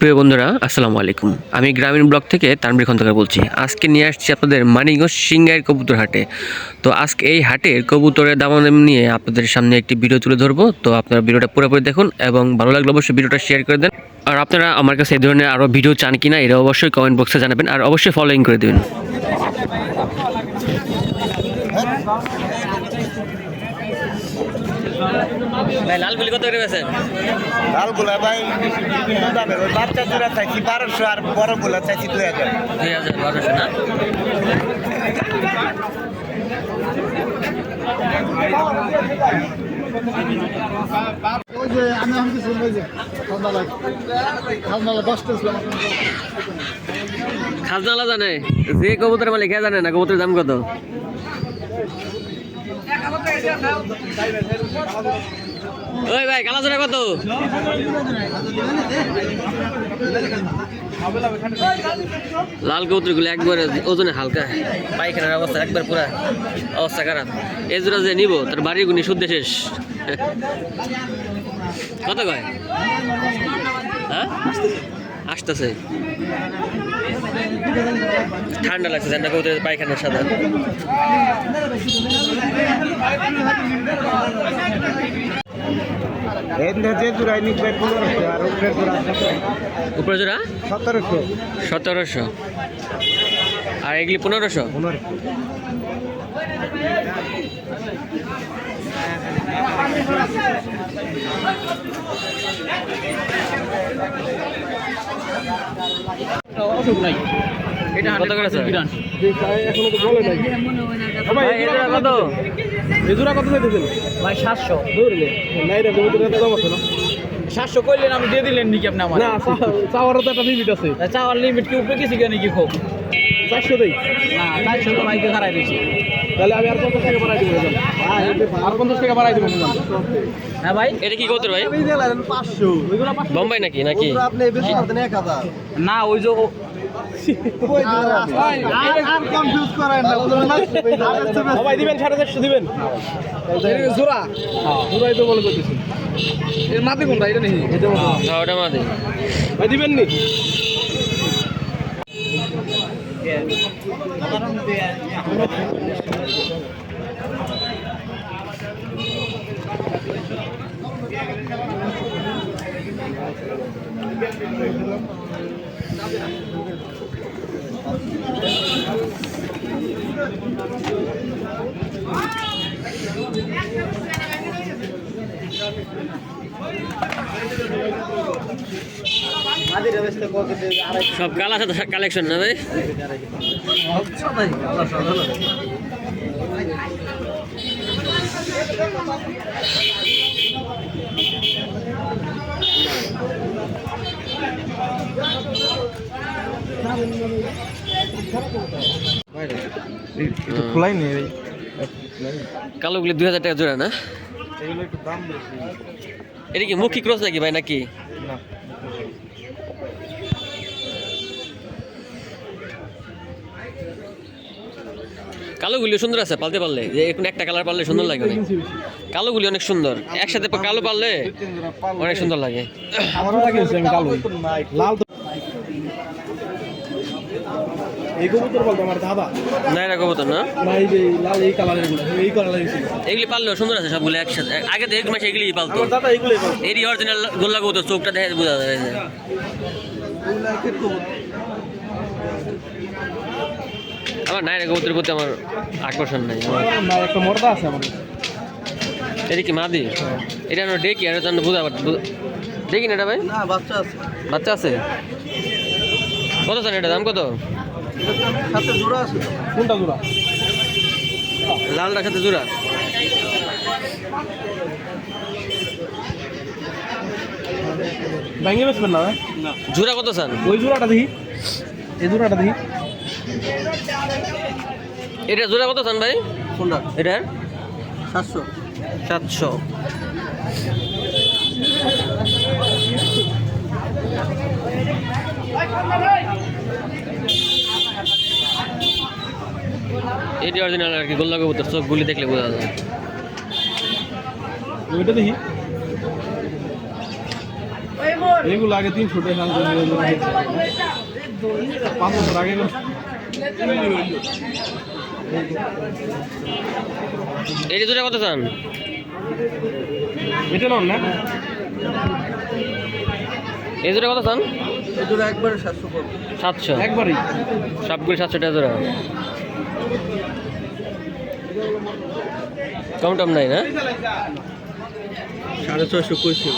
প্রিয় বন্ধুরা আসসালামু আলাইকুম। আমি গ্রামীণ ব্লক থেকে তানবীর খন্দকার বলছি। আজকে নিয়ে আসছি আপনাদের মানিকগঞ্জ সিংগাইয়ের কবুতর হাটে। তো আজকে এই হাটের কবুতরের দাম নিয়ে আপনাদের সামনে একটি ভিডিও তুলে ধরবো। তো আপনারা ভিডিওটা পুরোপুরি দেখুন এবং ভালো লাগলে অবশ্যই ভিডিওটা শেয়ার করে দেন। আর আপনারা আমার কাছে এই ধরনের আরও ভিডিও চান কিনা এটা অবশ্যই কমেন্ট বক্সে জানাবেন আর অবশ্যই ফলোইং করে দেবেন। লালগুলি কত করে বেছেন ভাই বিভিন্ন দামের ওই বাচ্চা জোড়া চাইছি বারোশো আর বড়গুলা চাইছি দুই হাজার। দুই হাজার বারোশো না? আমি আমি কিছু যে ঠান্ডা ঠান্ডা দশটা ছিল খাজনালা জানে যে কবুতর মালিক জানে না কবুতরের দাম কত? ওই ভাই কালাচরা কত? লাল কবুতরগুলো একবারে ওজনে হালকা। পায়খানার অবস্থা একবার পুরা অবস্থা খারাপ। এই জোড়া যে নিব, তার বাড়ির গুনি শুদ্ধ শেষ। কত কয়? হ্যাঁ? আসতেছে। ঠান্ডা লাগছে ঠান্ডা পায়খানার সাদা। যে জোড়াই নিবে পনেরোশো আর উপরের জোড়া উপরে জোড়া? সতেরোশো। সতেরোশো। আর এগুলি পনেরোশো? পনেরোশো। কত করে আছে? এখনও তো বলে নাই। ভাই, এই জোড়া কত চাইতেছেন? ভাই সাতশো। ধরলে নাই রে বহুত টাকা দাম আছে না? সাতশো করলেন আমি দিয়ে দিলেন নাকি আপনি আমার? না চাওয়ারও তো একটা লিমিট আছে। চাওয়ার লিমিট কি উপরে গেছি কেন কি খুব? চারশো দেই। না চারশো তো ভাইকে খারাই দিয়েছি। তাহলে আমি আর পঞ্চাশ টাকা বাড়াই দিব আর পঞ্চাশ টাকা বাড়াই দিব হ্যাঁ ভাই? এটা কি কবুতর ভাই? পাঁচশো। বোম্বাই নাকি নাকি? আপনি না ওই যে ও- আর কনফিউজ করেন না সবাই দিবেন সাড়ে চারশো দিবেন। জোড়া? জোড়াই তো বলে করতেছি। এর মাপে কোনটা? এটা নেই। হ্যাঁ ওটা মাদে। ভাই দিবেন নি? সব কালা কালেকশন না ভাই? খোলাই নেই কালোগুলি দুই হাজার টাকা জোড়া না? এটা কি মুখী ক্রস নাকি ভাই নাকি? না। কালোগুলি সুন্দর আছে পালতে পারলে। যে এখন একটা কালার পারলে সুন্দর লাগে অনেক। কালোগুলি অনেক সুন্দর। একসাথে কালো পারলে অনেক সুন্দর লাগে। আমারও আমি কালো লাল এই কবুতর বলতো আমার দাদা না এটা কবুতর না। না এই যে লাল এই কালারেরগুলো এই কালারের ছিল এগুলি সুন্দর আছে সবগুলো একসাথে। আগে তো এক মাসে এগুলি পালতো। আমার দাদা বলতো এরই অরিজিনাল গোল্লা কবুতর চোখটা দেখে বোঝা যায়। এগুলো আমার নাইরা প্রতি আমার আকর্ষণ নাই। আমার একটা মর্দা আছে আমার এটা কি মাদি? এটা আমরা ডেকি আর এটা বুঝা- দেখি না এটা ভাই। না বাচ্চা আছে। বাচ্চা আছে? কত চান এটা দাম কত? সাথে জোড়া আছে। কোনটা জোড়া? লালটার সাথে জোড়া। ভেঙে বেসবেন না না। জোড়া কত চান ওই জোড়াটা দেখি। এই জোড়াটা দেখি। এটা জোড়া কত চান ভাই? কোনটা? এটার সাতশো। সাতশো। এটি অরিজিনাল আর কি গোল্লা কবুতর চোখগুলি দেখলে বোঝা যায়। ওইটা দেখি। এগুলো আগে তিনশো টাকা পাঁচ বছর আগে এই দুটা কত চান? এটা নন না। এই দুটা কত চান? এটা একবারে সাতশো সাতশো? একবারই। সবগুলো সাতশো টাকা জোড়া। কম টম নাই না? সাড়ে ছয়শো কইছে